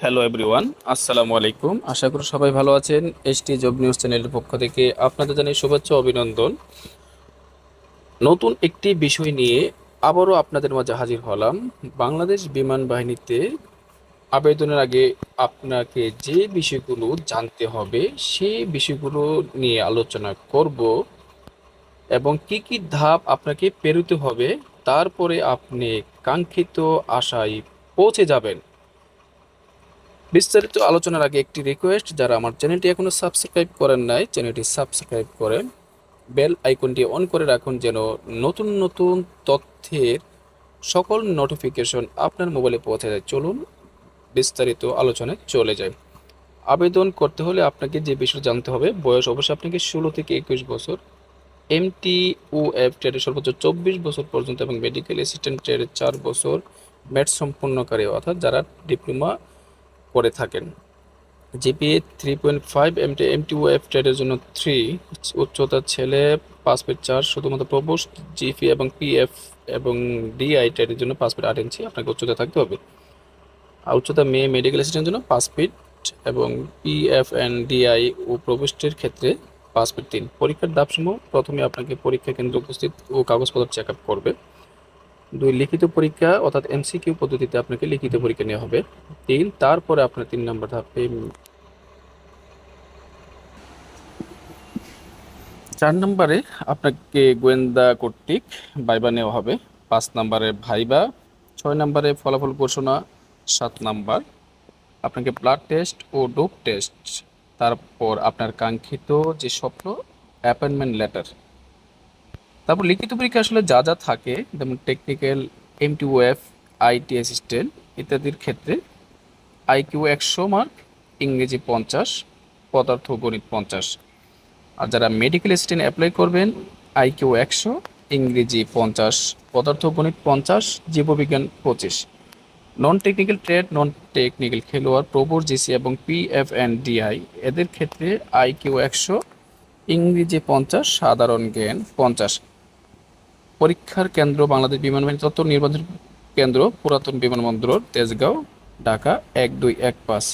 Hello everyone আসসালামু আলাইকুম আশা করি সবাই ভালো আছেন। এসটি জব নিউজ চ্যানেলের পক্ষ থেকে আপনাদের জানাই শুভেচ্ছা অভিনন্দন। নতুন একটি বিষয় নিয়ে আবারও আপনাদের মাঝে হাজির হলাম। বাংলাদেশ বিমান বাহিনীতে আবেদনের আগে আপনাকে যে বিষয়গুলো জানতে হবে, সেই বিষয়গুলো নিয়ে আলোচনা করব এবং কি কি ধাপ আপনাকে পেরোতে হবে, তারপরে আপনি কাঙ্ক্ষিত আশায় পৌঁছে যাবেন। বিস্তারিত আলোচনার আগে একটি রিকোয়েস্ট যারা আমার চ্যানেলটি এখনও সাবস্ক্রাইব করেন নাই চ্যানেলটি সাবস্ক্রাইব করে বেল আইকনটি অন করে রাখুন যেন নতুন নতুন তথ্যের সকল নোটিফিকেশন আপনার মোবাইলে পৌঁছে যায়। চলুন বিস্তারিত আলোচনায় চলে যায় আবেদন করতে হলে আপনাকে যে বিষয় জানতে হবে, বয়স অবশ্যই আপনাকে ষোলো থেকে একুশ বছর এমটি ও এফ ট্রেডে সর্বোচ্চ চব্বিশ বছর পর্যন্ত এবং মেডিকেল অ্যাসিস্ট্যান্ট ট্রেডে চার বছর ম্যাট সম্পন্নকারী অর্থাৎ যারা ডিপ্লোমা করে থাকেন। GPA three point five MT MT F ট্রেডের জন্য থ্রি উচ্চতা ছেলে পাঁচ ফিট চার, শুধুমাত্র প্রবোস্ট জিপি এবং পিএফ এবং ডিআই ট্রেডের জন্য পাঁচ ফিট আট ইঞ্চি আপনাকে উচ্চতা থাকতে হবে। আর উচ্চতা মেয়ে মেডিকেল অ্যাসিস্ট্যান্টের জন্য পাঁচ ফিট এবং পিএফ অ্যান্ড ডিআই ও প্রবোস্টের ক্ষেত্রে পাঁচ ফিট তিন। পরীক্ষার দাবসমূহ প্রথমে আপনাকে পরীক্ষা কেন্দ্রে উপস্থিত ও কাগজপত্র চেক আপ করবে। দুই লিখিত পরীক্ষা, অর্থাৎ এমসিকিউ পদ্ধতিতে আপনাকে লিখিত পরীক্ষা নেওয়া হবে। তিন, তারপরে আপনার তিন নম্বর ধাপে চার নম্বরে আপনাকে গোয়েন্দা কর্তৃক ভাইবা নেওয়া হবে। পাঁচ নম্বরে ভাইবা, ছয় নম্বরে ফলাফল ঘোষণা, সাত নাম্বার আপনাকে ব্লাড টেস্ট ও ডোপ টেস্ট। তারপর আপনার কাঙ্ক্ষিত যে স্বপ্ন, অ্যাপয়েন্টমেন্ট লেটার তারপর লিখিত পরীক্ষা আসলে যা যা থাকে, যেমন টেকনিক্যাল এমটিওএফ আইটি অ্যাসিস্ট্যান্ট ইত্যাদির ক্ষেত্রে আইকিউ একশো মার্ক ইংরেজি পঞ্চাশ, পদার্থ গণিত পঞ্চাশ। আর যারা মেডিকেল অ্যাসিস্ট্যান্ট অ্যাপ্লাই করবেন আইকিউ একশো, ইংরেজি পঞ্চাশ, পদার্থ গণিত পঞ্চাশ, জীববিজ্ঞান পঁচিশ। Non technical trade non technical খেলোয়াড়, প্রবর জিসি এবং পিএফ অ্যান্ড ডিআই এদের ক্ষেত্রে আইকিউ একশো, ইংরেজি পঞ্চাশ, সাধারণ জ্ঞান পঞ্চাশ। পরীক্ষার কেন্দ্র বাংলাদেশ বিমান বাহিনী তথ্য নির্বাচন কেন্দ্র পুরাতন বিমানবন্দর তেজগাঁও, ঢাকা এক দুই এক পাঁচ।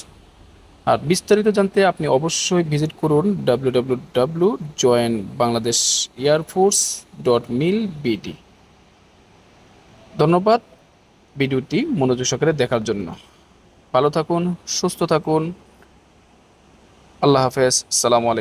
আর বিস্তারিত জানতে আপনি অবশ্যই ভিজিট করুন W W W join Bangladesh airforce dot mil BD ধন্যবাদ ভিডিওটি মনোযোগ সহকারে দেখার জন্য। ভালো থাকুন, সুস্থ থাকুন। আল্লাহ হাফেজ। সালামু আলাইকুম।